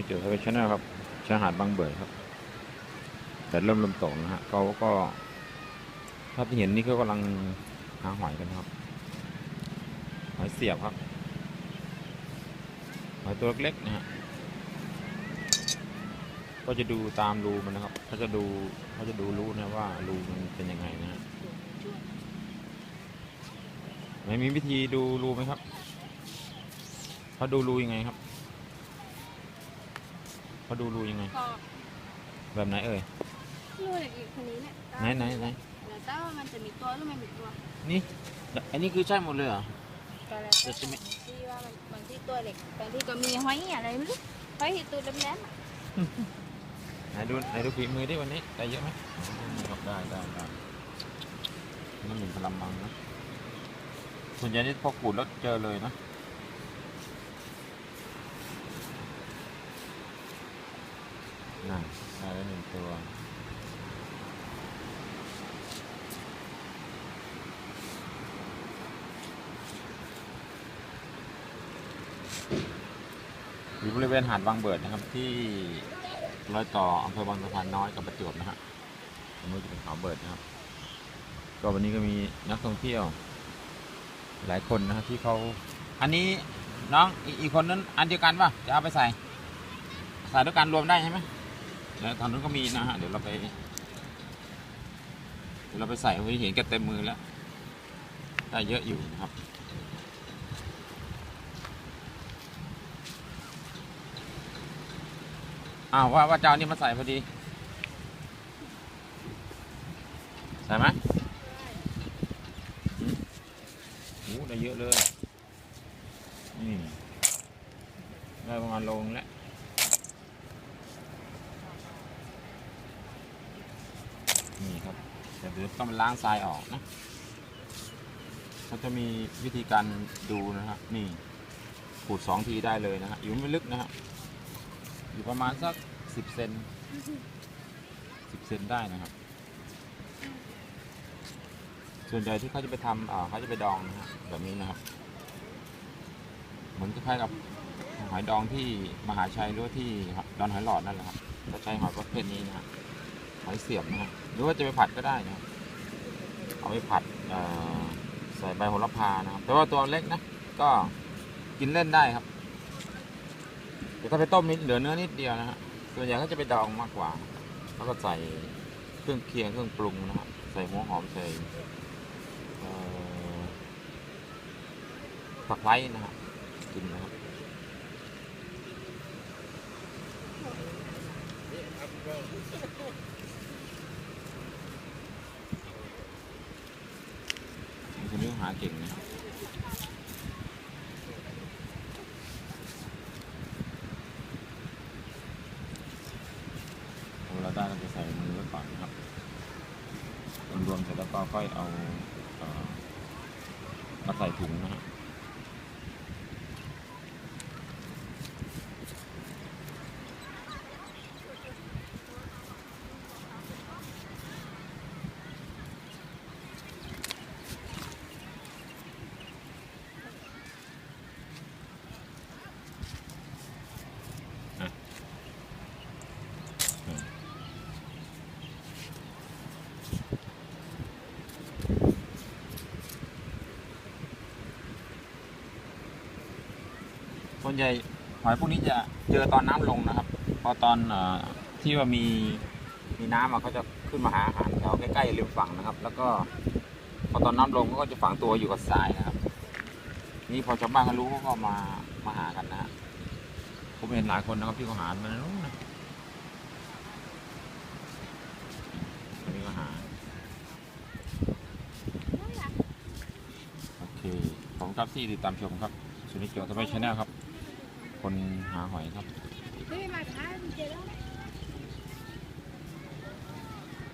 มิเตอร์ทวีชแนลครับชายหาดบางเบิดครับแต่เริ่มเริ่มตกนะฮะเขาก็ถ้าที่เห็นนี่เขากำลังหาหอยกันครับ หอยเสียบครับ หอยตัวเล็กๆนะฮะก็จะดูตามรูมันนะครับเขาจะดูเขาจะดูรูนะว่ารูมันเป็นยังไงนะฮะไม่มีวิธีดูรูไหมครับเขาดูรูยังไงครับ เขาดูรูยังไง ก็แบบไหนเอ่ยรูเด็กๆคนนี้เนี่ยไหนไหนไหนเดี๋ยวถ้าว่ามันจะมีตัวหรือไม่มีตัวนี่ อันนี้คือใช่หมดเลยเหรอ ก็แล้วแต่ที่ว่ามันบางที่ตัวเล็กบางที่ก็มีหอยอะไรไม่รู้หอยที่ตัวแหลมๆอะไหนดูไหนดูฝีมือดิวันนี้ได้เยอะไหมครับได้ได้ได้นี่หนึ่งพลังมังนะส่วนใหญ่นี่พอขูดแล้วเจอเลยนะ นั่นได้แล้วหนึ่งตัวอยู่บริเวณหาดบางเบิดนะครับที่รอยต่ออำเภอบางสะพานน้อยกับประจวบนะฮะตรงนู้นจะเป็นเขาเบิดนะครับ ก็วันนี้ก็มีนักท่องเที่ยว หลายคนนะฮะที่เขาอันนี้น้องอีกอีกคนนั้นอันเดียวกันป่ะจะเอาไปใส่ใส่ด้วยกันรวมได้ใช่ไหม แล้วทางนู้นก็มีนะฮะ เดี๋ยวเราไป เดี๋ยวเราไปใส่ไว้เห็นกันเต็มมือแล้ว ได้เยอะอยู่นะครับอ้าวว่าว่าเจ้านี่มาใส่พอดี ใส่ไหมอืมโอ้ได้เยอะเลย นี่ได้ประมาณโลงแล้ว นี่ครับแต่เดี๋ยวต้องไปล้างทรายออกนะเขาจะมีวิธีการดูนะฮะนี่ขูดสองทีได้เลยนะฮะอยู่ไม่ลึกนะฮะอยู่ประมาณสักสิบเซนสิบเซนได้นะครับ ส่วนใหญ่ที่เขาจะไปทำอ่าเขาจะไปดองนะฮะแบบนี้นะครับ เหมือนคล้ายๆกับหอยดองที่มหาชัยหรือว่าที่ดอนหอยหลอดนั่นแหละครับจะใช้หอยประเภทนี้นะฮะห อยเสียบนะฮะหรือว่าจะไปผัดก็ได้นะครับเอาไปผัดใส่ใบโหระพานะครับ แต่ว่าตัวเล็กนะ ก็กินเล่นได้ครับแต่ถ้าไปต้มนิดเหลือเนื้อนิดเดียวนะฮะส่วนใหญ่ก็จะไปดองมากกว่า แล้วก็ใส่เครื่องเคียงเครื่องปรุงนะฮะใส่หัวหอมใส่เอ่อตะไคร้นะฮะกินนะครับคนนี้ หาเก่งนะครับเราได้เราจะใส่มือไว้ก่อนนะครับ รวมๆเสร็จแล้วก็ค่อยเอาเอ่อมาใส่ถุงนะฮะ วนใหญ่หอยพวกนี้จะเจอตอนน้ำลงนะครับ พอตอนอที่ว่ามีมีน้ำอะเขาจะขึ้นมาหาอาหารแถวใกล้ๆริมฝั่งนะครับ แล้วก็พอตอนน้ำลงก็จะฝังตัวอยู่กับทรายนะครับ นี่พอชาวบ้านเขารู้เขาก็มามาหากันนะฮะผมเห็นหลายคนนะครับที่เขาหามันนู้นนะนนี้ก็หาโอเคขอบคุณครับที่ติดตามชมครับสุนิจโจทำไมชแนลครับ คนหาหอยครับ